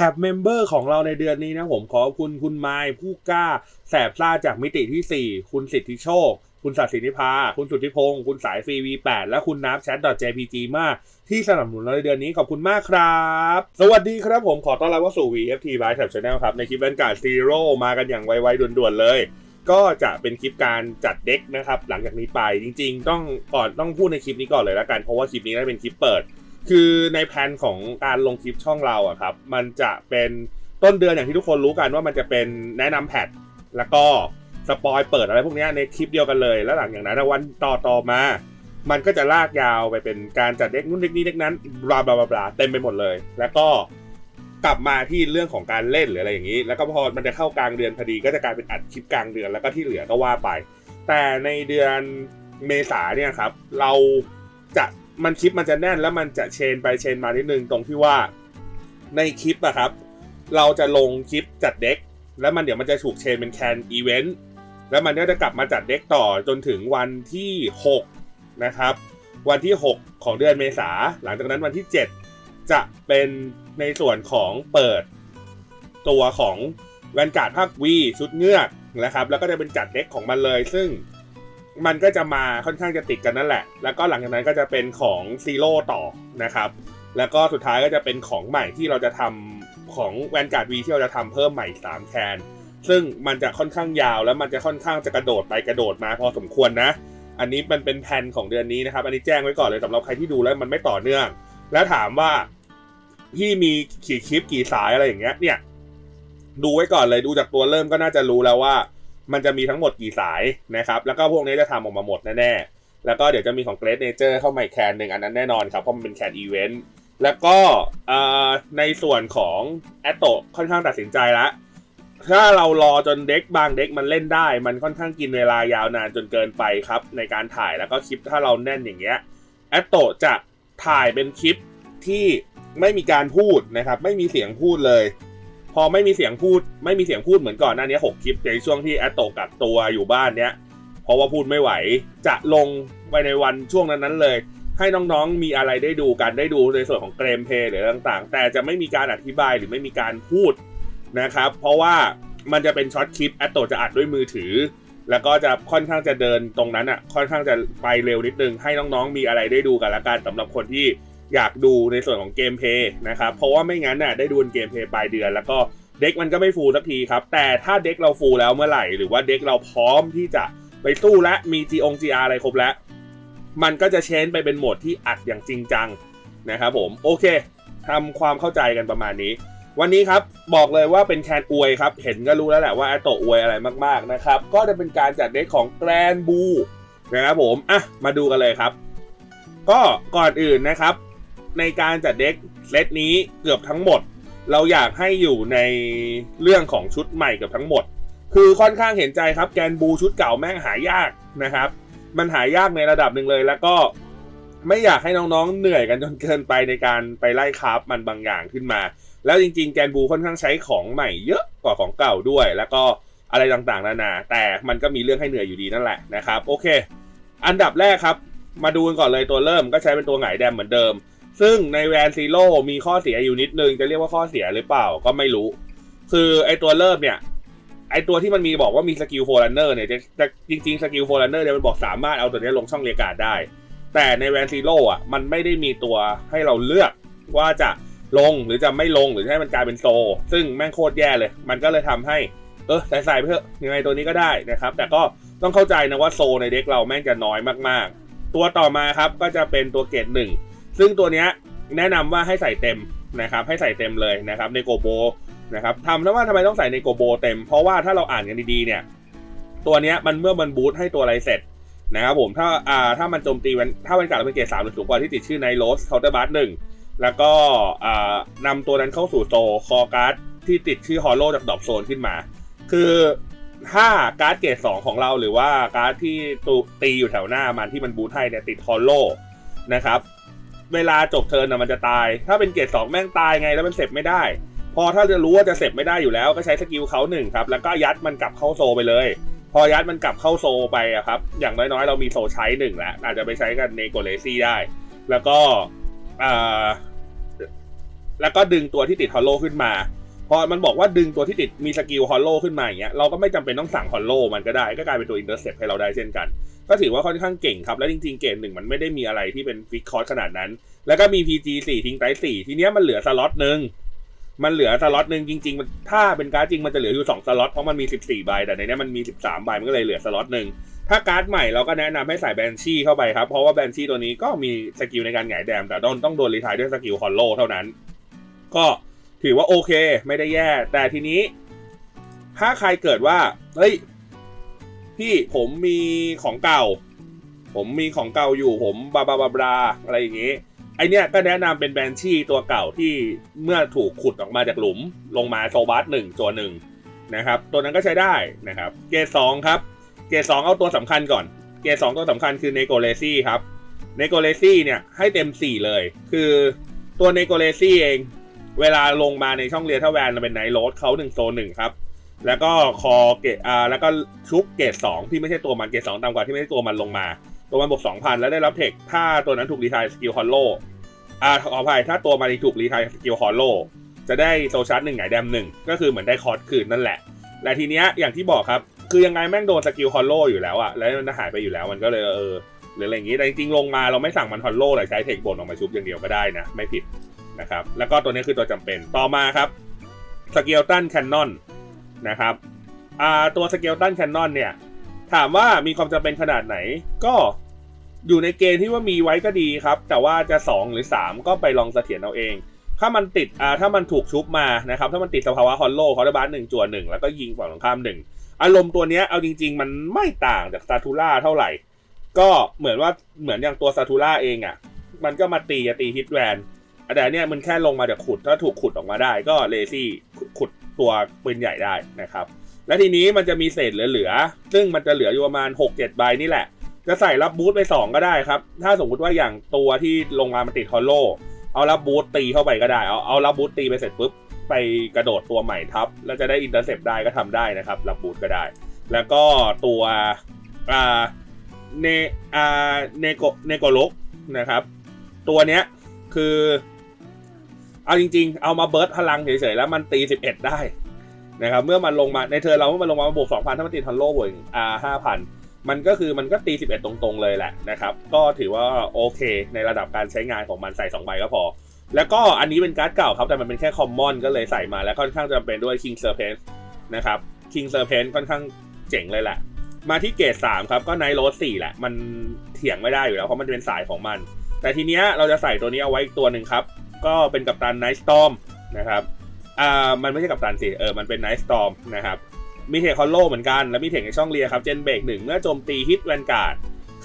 ท็บเมมเบอร์ของเราในเดือนนี้นะผมขอบคุณคุณไมค์ผู้กล้า แสบซ่าจากมิติที่ 4 คุณสิทธิโชค คุณสัตย์สินิพา คุณสุทธิพงศ์คุณสายฟรี V8 และคุณนับแชท .jpg มากที่สนับสนุนเราในเดือนนี้ขอบคุณมากครับ สวัสดีครับผมขอต้อนรับเข้าสู่ VFT by Tab Channel ครับ ในคลิปบรรยากาศซีโร่มากันอย่างไวๆด่วนๆเลย ก็จะเป็นคลิปการจัดเด็กนะครับ หลังจากนี้ไปจริง ๆ ต้องก่อนต้องพูดในคลิปนี้ก่อนเลยละกันเพราะว่าคลิปนี้ได้เป็นคลิปเปิด คือในแผนของการลงคลิปช่องเราอะครับ มันจะเป็นต้นเดือนอย่างที่ทุกคนรู้กันว่ามันจะเป็นแนะนำแพทแล้วก็สปอยเปิดอะไรพวกนี้ในคลิปเดียวกันเลย แล้วหลังจากนั้นวันต่อต่อมา มันก็จะลากยาวไปเป็นการจัดเด็กนู่นเด็กนี้เด็กนั้นบลาบลาบลาเต็มไปหมดเลย แล้วก็กลับมาที่เรื่องของการเล่นหรืออะไรอย่างนี้ แล้วก็พอมันจะเข้ากลางเดือนพอดี ก็จะกลายเป็นอัดคลิปกลางเดือนแล้วก็ที่เหลือก็ว่าไป แต่ในเดือนเมษาเนี่ยครับ เราจะ มันคลิปมันจะแน่นแล้วมันจะเชนไปเชนมานิดนึงตรงที่ว่าในคลิปอะครับ เราจะลงคลิปจัดเด็ก แล้วมันเดี๋ยวมันจะถูกเชนเป็นแคนอีเวนต์แล้วมันก็จะกลับมาจัดเด็กต่อจนถึงวันที่ 6 นะครับ วันที่ 6 ของเดือนเมษาหลังจากนั้นวันที่ 7 จะเป็นในส่วนของเปิด ตัวของแวนการ์ดภาควีชุดเงือกนะครับ แล้วก็จะเป็นจัดเด็กของมันเลย ซึ่ง มันก็จะมาค่อนข้างจะติดกันนั่นแหละ แล้วก็หลังจากนั้นก็จะเป็นของซีโร่ต่อนะครับ แล้วก็สุดท้ายก็จะเป็นของใหม่ที่เราจะทำของแวนการ์ดวีที่เราจะทำเพิ่มใหม่ 3 แคนซึ่งมันจะค่อนข้างยาวแล้วมันจะค่อนข้างจะกระโดดไปกระโดดมาพอสมควรนะ อันนี้มันเป็นแผนของเดือนนี้นะครับ อันนี้แจ้งไว้ก่อนเลยสำหรับใครที่ดูแล้วมันไม่ต่อเนื่อง แล้วถามว่าพี่มีกี่คลิปกี่สายอะไรอย่างเงี้ย เนี่ย ดูไว้ก่อนเลยดูจากตัวเริ่มก็น่าจะรู้แล้วว่า มันจะมีทั้งหมดกี่สายนะครับ แล้วก็พวกนี้จะทำออกมาหมดแน่ๆ แล้วก็เดี๋ยวจะมีของ Great Nature เข้ามาอีกแคนหนึ่งอันนั้นแน่นอนครับ เพราะมันเป็นแคนอีเวนต์ แล้วก็ในส่วนของแอตโตค่อนข้างตัดสินใจแล้วถ้าเรารอจนเด็กบางเด็กมันเล่นได้ มันค่อนข้างกินเวลายาวนานจนเกินไปครับ ในการถ่ายแล้วก็คลิปถ้าเราแน่นอย่างเงี้ยแอตโตจะถ่ายเป็นคลิปที่ไม่มีการพูดนะครับ ไม่มีเสียงพูดเลย พอไม่มีเสียงพูด ไม่มีเสียงพูดเหมือนก่อนหน้านี้หกคลิปในช่วงที่แอตโตกักตัวอยู่บ้านเนี้ยเพราะว่าพูดไม่ไหวจะลงไปในวันช่วงนั้นๆเลย ให้น้องๆมีอะไรได้ดูกันได้ดูในส่วนของเกมเพย์หรือต่างๆ แต่จะไม่มีการอธิบายหรือไม่มีการพูดนะครับ เพราะว่ามันจะเป็นช็อตคลิปแอตโตจะอัดด้วยมือถือ แล้วก็จะค่อนข้างจะเดินตรงนั้นอะค่อนข้างจะไปเร็วนิดนึงให้น้องๆมีอะไรได้ดูกันละกันสำหรับคนที่ อยากดูในส่วนของเกมเพย์นะครับเพราะว่าไม่งั้นน่ะได้ดูเกมเพย์ปลายเดือน แล้วก็เด็กมันก็ไม่ฟูลสักทีครับ แต่ถ้าเด็กเราฟูลแล้วเมื่อไหร่ หรือว่าเด็กเราพร้อมที่จะไปสู้และมีจีองจีอาอะไรครบแล้ว มันก็จะเชนไปเป็นโหมดที่อัดอย่างจริงจังนะครับผมโอเคทำความเข้าใจกันประมาณนี้ วันนี้ครับบอกเลยว่าเป็นแคนอวยครับเห็นก็รู้แล้วแหละว่าแอตโตอวยอะไรมากๆนะครับก็จะเป็นการจัดเด็กของแกรนบูนะครับผมอะมาดูกันเลยครับ ก็ก่อนอื่นนะครับ ในการจัดเด็กเซตนี้เกือบทั้งหมด เราอยากให้อยู่ในเรื่องของชุดใหม่เกือบทั้งหมด คือค่อนข้างเห็นใจครับแกนบูชุดเก่าแม่งหายากนะครับ มันหายากในระดับหนึ่งเลยแล้วก็ไม่อยากให้น้องๆ เหนื่อยกันจนเกินไปในการไปไล่คราฟมันบางอย่างขึ้นมา แล้วจริงๆ แกนบูค่อนข้างใช้ของใหม่เยอะกว่าของเก่าด้วย แล้วก็อะไรต่างๆ นานา แต่มันก็มีเรื่องให้เหนื่อยอยู่ดีนั่นแหละนะครับ โอเค อันดับแรกครับ มาดูกันก่อนเลยตัวเริ่มก็ใช้เป็นตัวหงายแดมเหมือนเดิม ซึ่งในแวนซีโร่มีข้อเสียอยู่นิดนึง จะเรียกว่าข้อเสียหรือเปล่าก็ไม่รู้ คือไอตัวเริ่มเนี่ย ไอตัวที่มันมีบอกว่ามีสกิลโฟลันเนอร์เนี่ยจะจริงๆสกิลโฟลันเนอร์เนี่ยมันบอกสามารถเอาตัวนี้ลงช่องเรียการ์ดได้ แต่ในแวนซีโร่อะมันไม่ได้มีตัวให้เราเลือกว่าจะลงหรือจะไม่ลงหรือให้มันกลายเป็นโซ ซึ่งแม่งโคตรแย่เลย มันก็เลยทำให้ เออใส่ๆไปเถอะยังไงตัวนี้ก็ได้นะครับ แต่ก็ต้องเข้าใจนะว่าโซในเด็กเราแม่งจะน้อยมากๆ ตัวต่อมาครับก็จะเป็นตัวเกรดหนึ่ง ซึ่งตัวเนี้ยแนะนำว่าให้ใส่เต็มนะครับ ให้ใส่เต็มเลยนะครับในโกโบนะครับทำแล้วว่าทำไมต้องใส่ในโกโบเต็ม เพราะว่าถ้าเราอ่านกันดีๆเนี่ยตัวเนี้ยมันเมื่อมันบูทให้ตัวอะไรเสร็จนะครับผมถ้าอ่าถ้ามันโจมตีมันถ้ามันกาดเป็นเกรดสามหรือสูงกว่าที่ติดชื่อในโรสเคาน์เตอร์บัสหนึ่งแล้วก็อ่านำตัวนั้นเข้าสู่โซคอการ์ดที่ติดชื่อฮอลโลจากดอบโซนขึ้นมา คือถ้าการ์ดเกรดสองของเราหรือว่าการ์ดที่ตูตีอยู่แถวหน้ามันที่มันบูทให้เนี่ยติดฮอลโลนะครับ เวลาจบเทิร์นนะมันจะตาย ถ้าเป็นเกรดสองแม่งตายไงแล้วมันเสร็จไม่ได้ พอถ้าจะรู้ว่าจะเสร็จไม่ได้อยู่แล้วก็ใช้สกิลเขาหนึ่งครับแล้วก็ยัดมันกลับเข้าโซไปเลย พอยัดมันกลับเข้าโซไปอะครับ อย่างน้อยๆ เรามีโซใช้หนึ่งแล้วอาจจะไปใช้กันในโกเลซี่ได้ แล้วก็แล้วก็ดึงตัวที่ติดฮอลโลขึ้นมา พอมันบอกว่าดึงตัวที่ติดมีสกิลฮอลโลขึ้นมาอย่างเงี้ยเราก็ไม่จำเป็นต้องสั่งฮอลโลมันก็ได้ ก็กลายเป็นตัวอินเตอร์เซปให้เราได้เช่นกัน ก็ถือว่าค่อนข้างเก่งครับ และจริงๆ เกรดหนึ่งมันไม่ได้มีอะไรที่เป็นฟิกคอร์สขนาดนั้น แล้วก็มี PG 4ทิ้งไตสี่ทีเนี้ยมันเหลือสล็อตหนึ่งมันเหลือสล็อตหนึ่งจริงๆมันถ้าเป็นการ์ดจริงมันจะเหลืออยู่2สล็อตเพราะมันมี14ใบแต่ในเนี้ยมันมี13ใบมันก็เลยเหลือสล็อตหนึ่งถ้าการ์ดใหม่เราก็แนะนำให้ใส่แบนชี่เข้าไปครับเพราะว่าแบนชี่ตัวนี้ก็มีสกิลในการหงายแดมแต่ต้องต้องโดนรีทายด้วยสกิลฮอลโลเท่านั้น ก็ ถือว่าโอเค ไม่ได้แย่ แต่ทีนี้ ถ้าใครเกิดว่า เฮ้ย พี่ผมมีของเก่า ผมมีของเก่าอยู่ผมบาบาบาบราอะไรอย่างงี้ ไอเนี้ยก็แนะนำเป็นแบนชี่ตัวเก่าที่เมื่อถูกขุดออกมาจากหลุม ลงมาโซบัสหนึ่งตัวหนึ่งนะครับ ตัวนั้นก็ใช้ได้นะครับ เกรดสองครับ เกรดสองเอาตัวสำคัญก่อน เกรดสองตัวสำคัญคือเนโกเลซี่ครับเนโกเลซี่เนี่ยให้เต็มสี่เลย คือตัวเนโกเลซี่เอง เวลาลงมาในช่องเรียร์ทแวนเป็นไนโรดเขาหนึ่งโซนหนึ่งครับ แล้วก็คอเกรดอ่าแล้วก็ชุบเกรดสองที่ไม่ใช่ตัวมันเกรดสองต่ำกว่าที่ไม่ใช่ตัวมันลงมา ตัวมันบวกสองพันแล้วได้รับเทคถ้าตัวนั้นถูกรีทายสกิลฮอลโลอ่าขออภัยถ้าตัวมันถูกรีทายสกิลฮอลโลจะได้โซชาร์จหนึ่งไงแดมหนึ่งก็คือเหมือนได้คอร์สคืนนั่นแหละและทีเนี้ยอย่างที่บอกครับคือยังไงแม่งโดนสกิลฮอลโลอยู่แล้วอะแล้วมันหายไปอยู่แล้วมันก็เลยเออหรืออะไรอย่างงี้แต่จริงๆลงมาเราไม่สั่งมันฮอลโลแต่ใช้เทคบนออกมาชุบอย่างเดียวก็ได้นะ ไม่ผิด นะครับ แล้วก็ตัวนี้คือตัวจำเป็นต่อมาครับสเกลตันแคนนอนนะครับอ่าตัวสเกลตันแคนนอนเนี่ยถามว่ามีความจำเป็นขนาดไหนก็อยู่ในเกณฑ์ที่ว่ามีไว้ก็ดีครับ แต่ว่าจะ 2 หรือ 3 ก็ไปลองเสถียรเอาเอง ถ้ามันติดอ่าถ้ามันถูกชุบมานะครับ ถ้ามันติดสภาวะฮอลโลเขาได้บ้านหนึ่งจัวหนึ่งแล้วก็ยิงฝั่งตรงข้ามหนึ่งอารมณ์ตัวเนี้ยเอาจริง ๆ มันไม่ต่างจากซาทูล่าเท่าไหร่ ก็เหมือนว่าเหมือนอย่างตัวซาทูล่าเองอะ มันก็มาตีตีฮิตแวน แต่เนี่ยมันแค่ลงมาจากขุดถ้าถูกขุดออกมาได้ก็เลซี่ขุดตัวปืนใหญ่ได้นะครับ และทีนี้มันจะมีเศษเหลือๆซึ่งมันจะเหลืออยู่ประมาณ 6-7 ใบนี่แหละ จะใส่รับบูทไป2 ก็ได้ครับ ถ้าสมมุติว่าอย่างตัวที่ลงมามันติดฮอลโลเอารับบูทตีเข้าไปก็ได้ เอาเอารับบูทตีไปเสร็จปุ๊บไปกระโดดตัวใหม่ทับ แล้วจะได้อินเตอร์เซปได้ก็ทำได้นะครับรับบูทก็ได้ แล้วก็ตัวอ่าเนอ่าเนโกเนโกลกนะครับ ตัวเนี้ยคือ เอาจริงๆ เอามาเบิร์ดพลังเฉยๆ แล้วมันตี11ได้นะครับเมื่อมันลงมาในเธอเราเมื่อมันลงมาบวก2,000ถ้ามันติดทันโลบวกอ่า5,000มันก็คือมันก็ตี 11 ตรงๆเลยแหละนะครับ ก็ถือว่าโอเคในระดับการใช้งานของมันใส่2ใบก็พอ แล้วก็อันนี้เป็นการ์ดเก่าครับ แต่มันเป็นแค่คอมมอนก็เลยใส่มาแล้วค่อนข้างจำเป็นด้วย King Serpent นะครับ King Serpent ค่อนข้างเจ๋งเลยแหละ มาที่เกรด3ครับก็ไนโรส4แหละ มันเถียงไม่ได้อยู่แล้ว เพราะมันเป็นสายของมัน แต่ทีเนี้ยเราจะใส่ตัวนี้เอาไว้อีกตัวหนึ่งครับ ก็เป็นกัปตันไนท์สตอมนะครับอ่ามันไม่ใช่กับตันสิเออมันเป็นไนท์สตอมนะครับมีเทคฮอลโลเหมือนกันแล้วมีเทคในช่องเลียครับเจนเบรกหนึ่งเมื่อโจมตีฮิตแวนการ์ด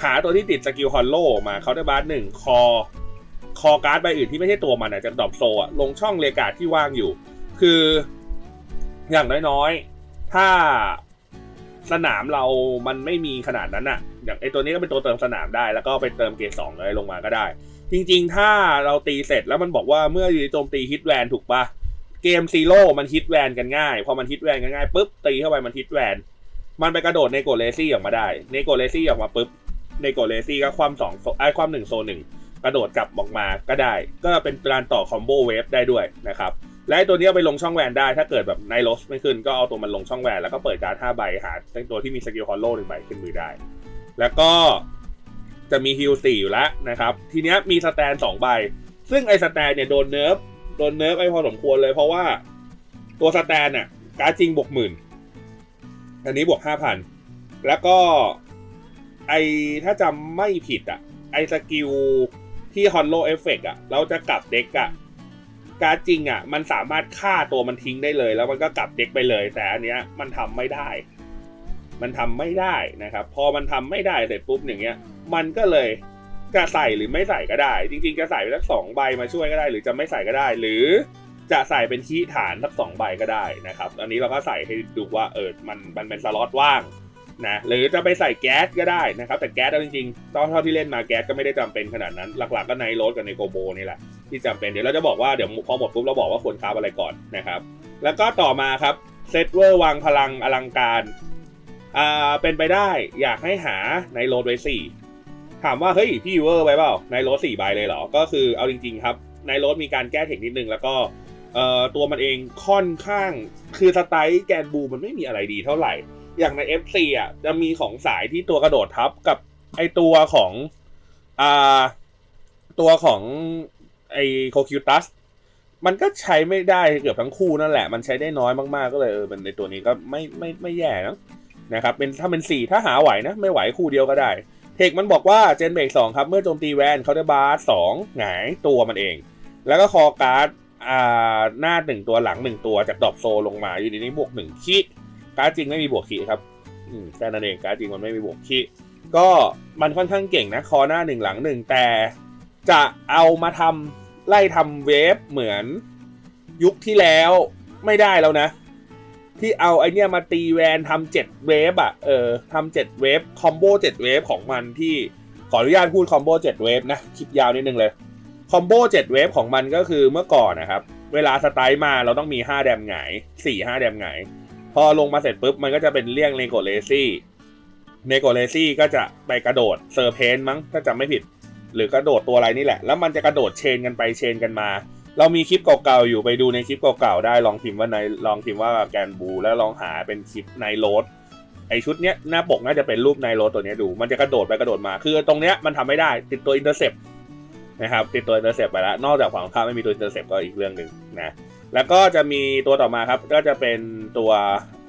ขาตัวที่ติดสกิลฮอลโลมาเขาได้บาร์หนึ่งคอคอการ์ดใบอื่นที่ไม่ใช่ตัวมันจะดรอปโซอะลงช่องเรียการ์ดที่ว่างอยู่ คืออย่างน้อยๆ ถ้าสนามเรามันไม่มีขนาดนั้นอะอย่างไอตัวนี้ก็เป็นตัวเติมสนามได้ แล้วก็ไปเติมเกรดสองเลยลงมาก็ได้ จริงๆ ถ้าเราตีเสร็จแล้วมันบอกว่าเมื่ออยู่โจมตีฮิตแวนถูกปะเกมซีโร่มันฮิตแวนกันง่ายพอมันฮิตแวนกันง่ายปุ๊บตีเข้าไปมันฮิตแวน มันไปกระโดดในโกเลซี่ออกมาได้ ในโกเลซี่ออกมาปุ๊บในโกเลซี่ก็ความสองไอ้ความหนึ่งโซนหนึ่งกระโดดกลับออกมาก็ได้ ก็เป็นการต่อคอมโบเวฟได้ด้วยนะครับและตัวนี้ไปลงช่องแวนได้ถ้าเกิดแบบไนโรสไม่ขึ้นก็เอาตัวมันลงช่องแวนแล้วก็เปิดการ์ด5ใบหาตัวที่มีสกิลฮอลโล่หนึ่งใบขึ้นมือได้ แล้วก็ จะมีฮิลสี่อยู่แล้วนะครับ ทีเนี้ยมีสแตนสองใบ ซึ่งไอ้สแตนเนี่ยโดนเนิร์ฟโดนเนิร์ฟไอ้พอสมควรเลยเพราะว่าตัวสแตนเนี่ยการ์จริงบวกหมื่นอันนี้บวกห้าพันแล้วก็ไอถ้าจำไม่ผิดอะ ไอสกิลที่ฮอลโลเอฟเฟกอะ เราจะกลับเด็กอะ การ์จริงอะ มันสามารถฆ่าตัวมันทิ้งได้เลย แล้วมันก็กลับเด็กไปเลย แต่อันเนี้ยมันทำไม่ได้ มันทำไม่ได้นะครับ พอมันทำไม่ได้เสร็จปุ๊บอย่างเงี้ย มันก็เลยจะใส่หรือไม่ใส่ก็ได้ จริงๆจะใส่ไปสักสองใบมาช่วยก็ได้ หรือจะไม่ใส่ก็ได้ หรือจะใส่เป็นคีย์ฐานสักสองใบก็ได้นะครับ อันนี้เราก็ใส่ให้ดูว่าเออมันมันเป็นสล็อตว่างนะหรือจะไปใส่แก๊สก็ได้นะครับ แต่แก๊สเอาจริงๆตอนเท่าที่เล่นมาแก๊สก็ไม่ได้จำเป็นขนาดนั้น หลักๆก็ในโรสกับในโกโบนี่แหละที่จำเป็นเดี๋ยวเราจะบอกว่าเดี๋ยวพอหมดปุ๊บเราบอกว่าควรคราฟอะไรก่อนนะครับ แล้วก็ต่อมาครับเซตเวอร์วางพลังอลังการอ่าเป็นไปได้อยากให้หาในโรดไว้สี่ ถามว่าเฮ้ยพี่เวอร์ไวเปล่าในโรดสี่ใบเลยเหรอ ก็คือเอาจริง ๆ ครับในรถมีการแก้เทคนิดนึง แล้วก็เอ่อตัวมันเองค่อนข้างคือสไตล์แกนบูมันไม่มีอะไรดีเท่าไหร่ อย่างใน FC อะจะมีของสายที่ตัวกระโดดทับกับไอตัวของอ่าตัวของไอโคคิวตัสมันก็ใช้ไม่ได้เกือบทั้งคู่นั่นแหละ มันใช้ได้น้อยมากๆ ก็เลยเออเป็นในตัวนี้ก็ไม่ไม่ไม่แย่นะนะครับเป็นถ้าเป็นสี่ถ้าหาไหวนะ ไม่ไหวคู่เดียวก็ได้ เทคมันบอกว่าเจนเบรกสองครับเมื่อโจมตีแวนเขาได้บาร์สองหงายตัวมันเอง แล้วก็คอการ์ดอ่าหน้าหนึ่งตัวหลังหนึ่งตัวจากดอปโซลงมาอยู่ในนี้บวกหนึ่งคิการ์ดจริงไม่มีบวกคิครับอืมแค่นั้นเองการ์ดจริงมันไม่มีบวกคีก็มันค่อนข้างเก่งนะคอหน้าหนึ่งหลังหนึ่งแต่จะเอามาทำไล่ทำเวฟเหมือนยุคที่แล้วไม่ได้แล้วนะ ที่เอาไอเนี้ยมาตีแวนทำเจ็ดเวฟอะเออทำเจ็ดเวฟคอมโบเจ็ดเวฟของมันที่ขออนุญาตพูดคอมโบเจ็ดเวฟนะคลิปยาวนิดนึงเลยคอมโบเจ็ดเวฟของมันก็คือเมื่อก่อนนะครับ เวลาสไตล์มาเราต้องมีห้าแดมหงายสี่ห้าแดมหงายพอลงมาเสร็จปุ๊บมันก็จะเป็นเลี่ยงเนโกเลซี่เนโกเลซี่ก็จะไปกระโดดเซอร์เพนมั้งถ้าจำไม่ผิด หรือกระโดดตัวอะไรนี่แหละ แล้วมันจะกระโดดเชนกันไปเชนกันมา เรามีคลิปเก่าๆอยู่ไปดูในคลิปเก่าๆได้ลองพิมพ์ว่าในลองพิมพ์ว่าแกนบู แล้วลองหาเป็นคลิปในโรดไอชุดเนี้ยหน้าปกน่าจะเป็นรูปในโรดตัวเนี้ยดู มันจะกระโดดไปกระโดดมา คือตรงเนี้ยมันทำไม่ได้ติดตัวอินเตอร์เซปนะครับติดตัวอินเตอร์เซปไปแล้ว นอกจากฝั่งข้ามไม่มีตัวอินเตอร์เซปก็อีกเรื่องหนึ่งนะแล้วก็จะมีตัวต่อมาครับก็จะเป็นตัว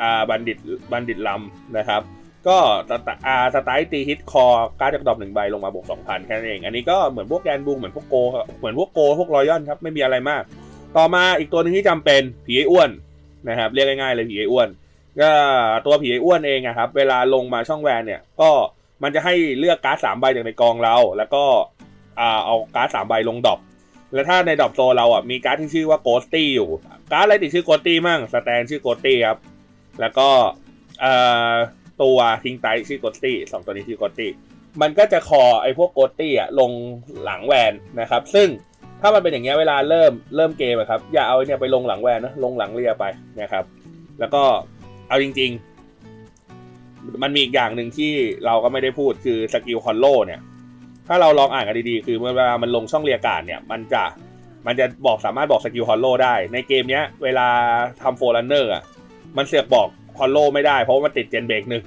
อาบัณฑิตบัณฑิตลำนะครับ ก็สไตอาสไตล์ตีฮิตคอการ์ดจากดอกหนึ่งใบลงมาบวกสองพันแค่นั้นเอง อันนี้ก็เหมือนพวกแกนบูเหมือนพวกโกเหมือนพวกโกพวกรอยอนครับไม่มีอะไรมาก ต่อมาอีกตัวหนึ่งที่จำเป็นผีไอ้อ้วนนะครับเรียกง่ายๆเลยผีไอ้อ้วนก็ตัวผีไอ้อ้วนเองอะครับเวลาลงมาช่องแวนเนี่ยก็มันจะให้เลือกการ์ดสามใบจากในกองเรา แล้วก็เอาการ์ดสามใบลงดรอปแล้วถ้าในดรอปโซเราอะมีการ์ดที่ชื่อว่าโกสตี้อยู่ การ์ดอะไรติดชื่อโกสตี้มั่งสแตนชื่อโกสตี้ครับแล้วก็เอ่อ ตัวทิงไตชื่อโกสตี้สองตัวนี้ชื่อโกสตี้มันก็จะคอไอ้พวกโกสตี้อะลงหลังแวนนะครับ ซึ่งถ้ามันเป็นอย่างเงี้ยเวลาเริ่มเริ่มเกมอะครับอย่าเอาเนี่ยไปลงหลังแวนนะลงหลังเรียไปนะครับ แล้วก็เอาจริง ๆ มันมีอีกอย่างหนึ่งที่เราก็ไม่ได้พูดคือสกิลคอนโลเนี่ย ถ้าเราลองอ่านกันดีๆ คือเวลามันลงช่องเรียกการเนี่ย มันจะมันจะบอกสามารถบอกสกิลฮอลโลได้ ในเกมเนี้ย เวลาทำโฟลันเนอร์อะมันเสือกบอก ฮอลโลไม่ได้ เพราะว่ามันติดเจนเบรกหนึ่ง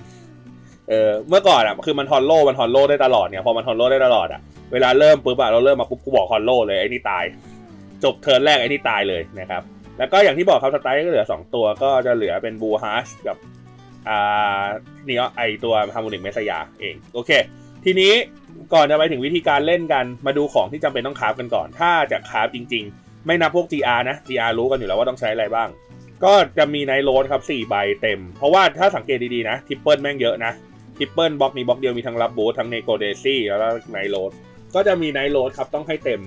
เออเมื่อก่อนอะคือมันฮอลโลมันฮอลโลได้ตลอดเนี่ยพอมันฮอลโลได้ตลอดอะเวลาเริ่มปุ๊บอะเราเริ่มมาปุ๊บกูบอกฮอลโลเลยไอ้นี่ตาย จบเทิร์นแรกไอ้นี่ตายเลยนะครับแล้วก็อย่างที่บอกครับสไตล์ก็เหลือ 2 ตัวก็จะเหลือเป็นบูฮาร์ชกับอ่านี่ไอตัวฮาร์โมนิกเมสยาเองโอเค ทีนี้ก่อนจะไปถึงวิธีการเล่นกันมาดูของที่จำเป็นต้องคราฟกันก่อน ถ้าจะคราฟจริง ๆ ไม่นับพวก GR นะ GR รู้กันอยู่แล้วว่าต้องใช้อะไรบ้าง ก็จะมีไนโรดครับ4ใบเต็ม เพราะว่าถ้าสังเกตดีๆนะทิปเปิลแม่งเยอะนะทิปเปิลบล็อกนี้บล็อกเดียวมีทั้งรับบูททั้งเนโกเดซี่แล้วก็ไนโรดก็จะมีไนโรดครับต้องให้เต็ม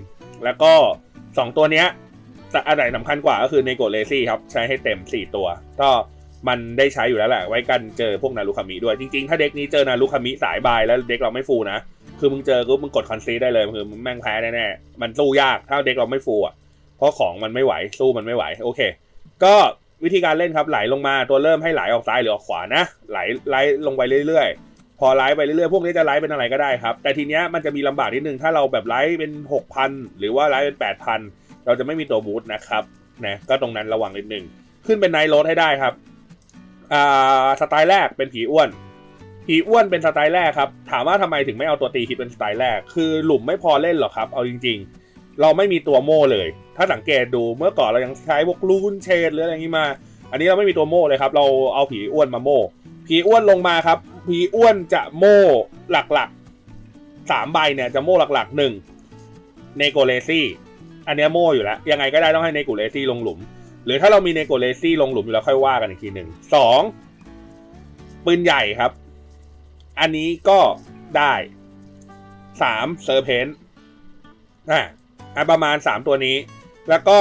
แล้วก็ 2 ตัวเนี้ยแต่อันไหนสำคัญกว่าก็คือเนโกเ a ซี่ครับใช้ให้เต็ม 4 ตัว ก็มันได้ใช้อยู่แล้วแหละ ไว้กันเจอพวกนารุคามิด้วยจริงๆ ถ้าเด็กนี้เจอนารุคามิสายบายแล้วเด็กเราไม่ฟูนะ คือมึงเจอก็มึงกดคอนซีได้เลยคือมึงแม่งแพ้แน่ๆมันสู้ยากถ้าเด็กเราไม่ฟูอะเพราะของมันไม่ไหวสู้มันไม่ไหวโอเค ก็ วิธีการเล่นครับไหลลงมาตัวเริ่มให้ไหลออกซ้ายหรือออกขวานะไหลไหลลงไปเรื่อยๆ พอไลฟ์ไปเรื่อยๆพวกนี้จะไลฟ์เป็นอะไรก็ได้ครับ แต่ทีเนี้ยมันจะมีลำบากนิดนึงถ้าเราแบบไลฟ์เป็น 6,000 หรือว่าไลฟ์เป็น 8,000 เราจะไม่มีตัวบูทนะครับนะก็ตรงนั้นระวังนิดนึงขึ้นเป็นไนท์โรดให้ได้ครับอ่าสไตล์แรกเป็นผีอ้วนผีอ้วนเป็นสไตล์แรกครับถามว่าทำไมถึงไม่เอาตัวตีคิดเป็นสไตล์แรกคือหลุมไม่พอเล่นหรอกครับเอาจริง ๆ เราไม่มีตัวโม่เลย ถ้าสังเกตดูเมื่อก่อนเรายังใช้พวกลูนเชดหรืออะไรอย่างนี้มา อันนี้เราไม่มีตัวโม่เลยครับ เราเอาผีอ้วนมาโม่ผีอ้วนลงมาครับ ผีอ้วนจะโม่หลักๆสามใบเนี่ยจะโม่หลักๆหนึ่งเนโกเลซี่อันนี้โม่อยู่แล้ว ยังไงก็ได้ต้องให้เนโกเลซี่ลงหลุม หรือถ้าเรามีเนโกเลซี่ลงหลุมอยู่แล้วค่อยว่ากันอีกทีหนึ่งสองปืนใหญ่ครับ อันนี้ก็ได้สามเซอร์เพนอะ ประมาณสามตัวนี้ แล้วก็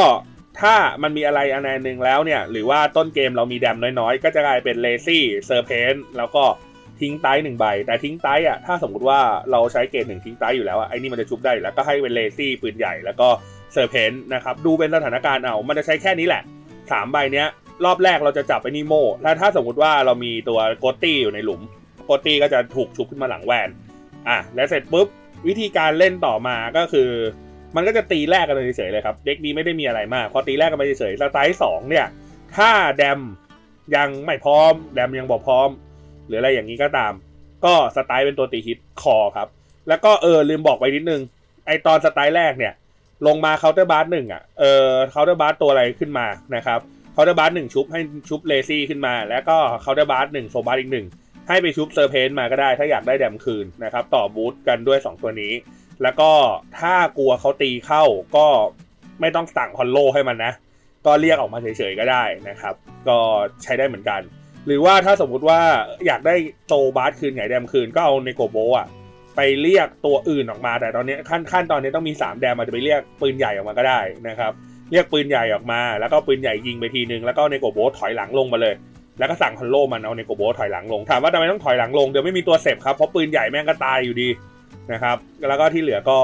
ถ้ามันมีอะไรอันใดหนึ่งแล้วเนี่ย หรือว่าต้นเกมเรามีแดมน้อยๆ ก็จะกลายเป็นเลซี่เซอร์เพนแล้วก็ทิ้งไต้หนึ่งใบ แต่ทิ้งไต้อะถ้าสมมติว่าเราใช้เกรดหนึ่งทิ้งไต้อยู่แล้วอะไอ้นี่มันจะชุบได้แล้วก็ให้เป็นเลซี่ปืนใหญ่แล้วก็เซอร์เพนนะครับดูเป็นสถานการณ์เอา มันจะใช้แค่นี้แหละสามใบเนี้ยรอบแรกเราจะจับไปนิโมแล้วถ้าสมมติว่าเรามีตัวโกตตี้อยู่ในหลุมโกตตี้ก็จะถูกชุบขึ้นมาหลังแวนอะแล้วเสร็จปุ๊บวิธีการเล่นต่อมาก็คือ มันก็จะตีแรกกันเฉยๆเลยครับ เด็กนี้ไม่ได้มีอะไรมาก พอตีแรกกันไปเฉยๆสไตล์สองเนี่ย ถ้าแดมยังไม่พร้อม แดมยังบอกพร้อม หรืออะไรอย่างนี้ก็ตาม ก็สไตล์เป็นตัวตีฮิตคอครับ แล้วก็เออลืมบอกไปนิดนึง ไอตอนสไตล์แรกเนี่ย ลงมาเคาน์เตอร์บาร์หนึ่งอะ เออเคาน์เตอร์บาร์ตัวอะไรขึ้นมานะครับเคาน์เตอร์บาร์หนึ่งชุบให้ชุบเลซี่ขึ้นมา แล้วก็เคาน์เตอร์บาร์หนึ่งโซบาร์อีกหนึ่งให้ไปชุบเซอร์เพนมาก็ได้ ถ้าอยากได้แดมคืนนะครับ ต่อบูทกันด้วย 2 ตัวนี้ แล้วก็ถ้ากลัวเขาตีเข้าก็ไม่ต้องสั่งคอนโลให้มันนะ ก็เรียกออกมาเฉยๆก็ได้นะครับ ก็ใช้ได้เหมือนกัน หรือว่าถ้าสมมุติว่าอยากได้โตบาร์คืนไงแดมคืนก็เอาในโกโบอะไปเรียกตัวอื่นออกมา แต่ตอนนี้ขั้นขั้นตอนนี้ต้องมี 3 แดมมาจะไปเรียกปืนใหญ่ออกมาก็ได้นะครับ เรียกปืนใหญ่ออกมา แล้วก็ปืนใหญ่ยิงไปทีนึงแล้วก็ในโกโบถอยหลังลงมาเลย แล้วก็สั่งคอนโลมันเอาในโกโบถอยหลังลงถามว่าทำไมต้องถอยหลังลงเดี๋ยวไม่มีตัวเสพครับเพราะปืนใหญ่แม่งก็ตายอยู่ดี นะครับ แล้วก็ที่เหลือก็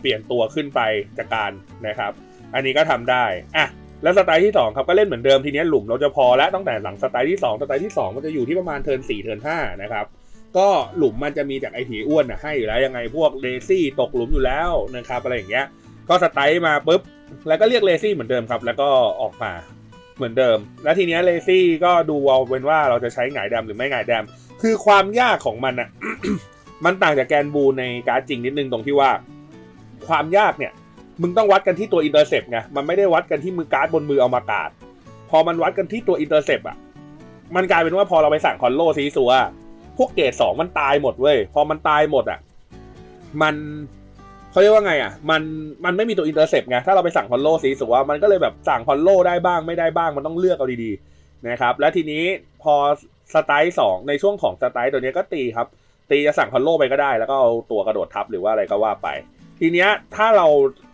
เปลี่ยนตัวขึ้นไปจากการนะครับ อันนี้ก็ทำได้อะแล้วสไตล์ที่2ครับก็เล่นเหมือนเดิมทีนี้หลุมเราจะพอแล้วตั้งแต่หลังสไตล์ที่2สไตล์ที่ 2 มันจะอยู่ที่ประมาณเทิร์น4เทิร์น5นะครับก็หลุมมันจะมีจากไอถีอ้วนนะให้อยู่แล้วยังไงพวกเลซี่ตกหลุมอยู่แล้วนะครับอะไรอย่างเงี้ยก็สไตล์มาปุ๊บแล้วก็เรียกเลซี่เหมือนเดิมครับ แล้วก็ออกมาเหมือนเดิม แล้วทีนี้เลซี่ก็ดูเอาเป็นว่าเราจะใช้หงายดำหรือไม่หงายดำคือความยากของมันอะ มันต่างจากแกนบูในการ์ดจริงนิดนึงตรงที่ว่า ความยากเนี่ย มึงต้องวัดกันที่ตัวอินเตอร์เซปไงมันไม่ได้วัดกันที่มือการ์ดบนมือเอามากาดพอมันวัดกันที่ตัวอินเตอร์เซปอะมันกลายเป็นว่าพอเราไปสั่งคอนโลซีซัวพวกเกรดสองมันตายหมดเว้ยพอมันตายหมดอะ มันเขาเรียกว่าไงอะ มันมันไม่มีตัวอินเตอร์เซปไงถ้าเราไปสั่งคอนโลซีซัวมันก็เลยแบบสั่งคอนโลได้บ้างไม่ได้บ้างมันต้องเลือกเอาดีๆนะครับ และทีนี้พอสไตล์สองในช่วงของสไตล์ตัวนี้ก็ตีครับ ตีจะสั่งคอนโลไปก็ได้ แล้วก็เอาตัวกระโดดทับหรือว่าอะไรก็ว่าไป ทีเนี้ยถ้าเรา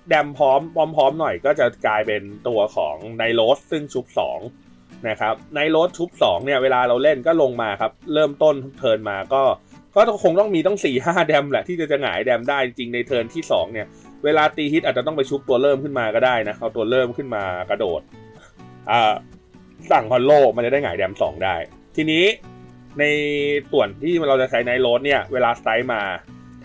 แดมพร้อมพร้อมๆหน่อยก็จะกลายเป็นตัวของไนโรสซึ่งชุบ2นะครับไนโรสชุบ2เนี่ยเวลาเราเล่นก็ลงมาครับเริ่มต้นเทิร์นมาก็ก็คงต้องมีต้อง4 5แดมแหละที่จะจะหงายแดมได้จริงในเทิร์นที่2เนี่ยเวลาตีฮิตอาจจะต้องไปชุบตัวเริ่มขึ้นมาก็ได้นะเอาตัวเริ่มขึ้นมากระโดดอ่าสั่งคอนโลมันจะได้หงายแดม2ได้ ทีนี้ ในส่วนที่เราจะใช้ไนโรสเนี่ยเวลาสไตล์มา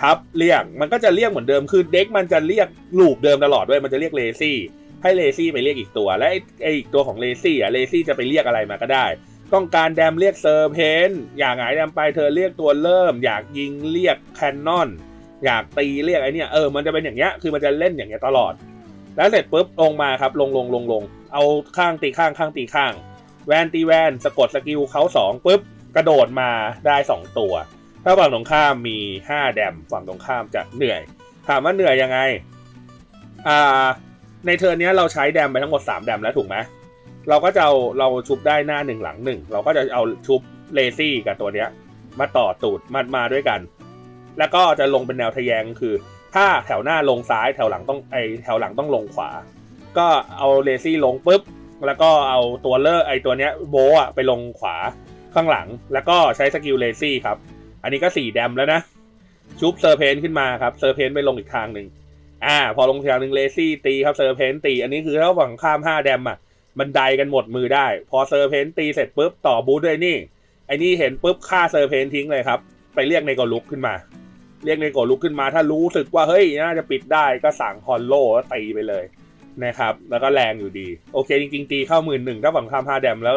ทับเรียกมันก็จะเรียกเหมือนเดิมคือเด็กมันจะเรียกลูปเดิมตลอดด้วยมันจะเรียกเลซี่ให้เลซี่ไปเรียกอีกตัว และไอ้ไอ้อีกตัวของเลซี่อะเลซี่จะไปเรียกอะไรมาก็ได้ ต้องการแดมเรียกเซอร์เพนอยากหงายแดมไปเธอเรียกตัวเริ่ม อยากยิงเรียกแคนนอนอยากตีเรียกไอ้เนี่ยเออมันจะเป็นอย่างเงี้ยคือมันจะเล่นอย่างเงี้ยตลอด แล้วเสร็จปุ๊บลงมาครับลงลงลงลงเอาข้างตีข้างข้างตีข้างแวนตีแวนสะกดสกิลเขาสองปุ๊บ กระโดดมาได้สองตัว ถ้าฝั่งตรงข้ามมี 5 แดมฝั่งตรงข้ามจะเหนื่อย ถามว่าเหนื่อยยังไงอ่าในเทอร์นนี้เราใช้แดมไปทั้งหมด 3 แดมแล้วถูกไหมเราก็จะเอาเราชุบได้หน้าหนึ่งหลังหนึ่งเราก็จะเอาชุบเลซี่กับตัวเนี้ย มาต่อตูดมามาด้วยกัน แล้วก็จะลงเป็นแนวทะแยงคือ ถ้าแถวหน้าลงซ้ายแถวหลังต้องไอแถวหลังต้องลงขวา ก็เอาเลซี่ลงปุ๊บแล้วก็เอาตัวเลอร์ไอตัวเนี้ยโบอะไปลงขวา ข้างหลัง แล้วก็ใช้สกิลเลซี่ครับ อันนี้ก็สี่แดมแล้วนะ ชุบเซอร์เพนขึ้นมาครับ เซอร์เพนไปลงอีกทางหนึ่งอ่า พอลงทางหนึ่งเลซี่ตีครับเซอร์เพนตี อันนี้คือถ้าฝั่งข้ามห้าแดมอะมันไดกันหมดมือได้ พอเซอร์เพนตีเสร็จปุ๊บต่อบูทด้วยนี่ไอ้นี่เห็นปุ๊บฆ่าเซอร์เพนทิ้งเลยครับ ไปเรียกในโกลุกขึ้นมา เรียกในโกลุกขึ้นมา ถ้ารู้สึกว่าเฮ้ยน่าจะปิดได้ก็สั่งฮอลโลแล้วตีไปเลยนะครับ แล้วก็แรงอยู่ดี โอเคจริงๆตีเข้าหมื่นหนึ่งถ้าฝั่งข้ามห้าแดมแล้ว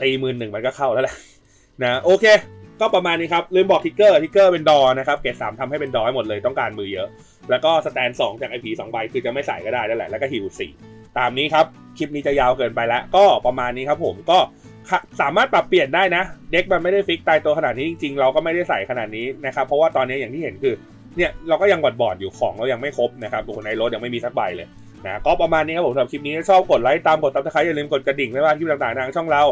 ตีมื่นหนึ่งมันก็เข้าแล้วแหละนะโอเค ก็ประมาณนี้ครับ ลืมบอกทิกเกอร์ทิกเกอร์เป็นดอนะครับเกรดสามทำให้เป็นดอให้หมดเลยต้องการมือเยอะ แล้วก็สแตนสองจากไอพีสองใบคือจะไม่ใส่ก็ได้นั่นแหละแล้วก็ฮิวสี่ตามนี้ครับคลิปนี้จะยาวเกินไปแล้ว ก็ประมาณนี้ครับผมก็สามารถปรับเปลี่ยนได้นะ เด็กมันไม่ได้ฟิกตายตัวขนาดนี้จริงๆ เราก็ไม่ได้ใส่ขนาดนี้นะครับเพราะว่าตอนนี้อย่างที่เห็นคือเนี่ยเราก็ยังบอดบอดอยู่ของเรายังไม่ครบนะครับโอ้ในรถยังไม่มีสักใบเลยนะก็ประมาณนี้ครับผมสำหรับคลิปนี้ชอบกดไลค์ตามกดติดตามอย่าลืมกดกระดิ่งไม่ว่าคลิปต่างๆทางช่องเรา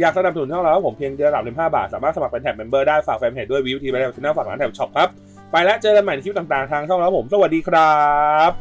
อยากสนับสนุนช่องเราครับผมเพียงเดือนละสิบห้าบาท สามารถสมัครเป็นแท็บเมมเบอร์ได้ ฝากแฟนเพจด้วยวิวทีไปแล้วที่หน้าฝากร้านแท็บช็อปครับ ไปแล้วเจอกันใหม่ในคลิปต่างๆทางช่องเราผม สวัสดีครับ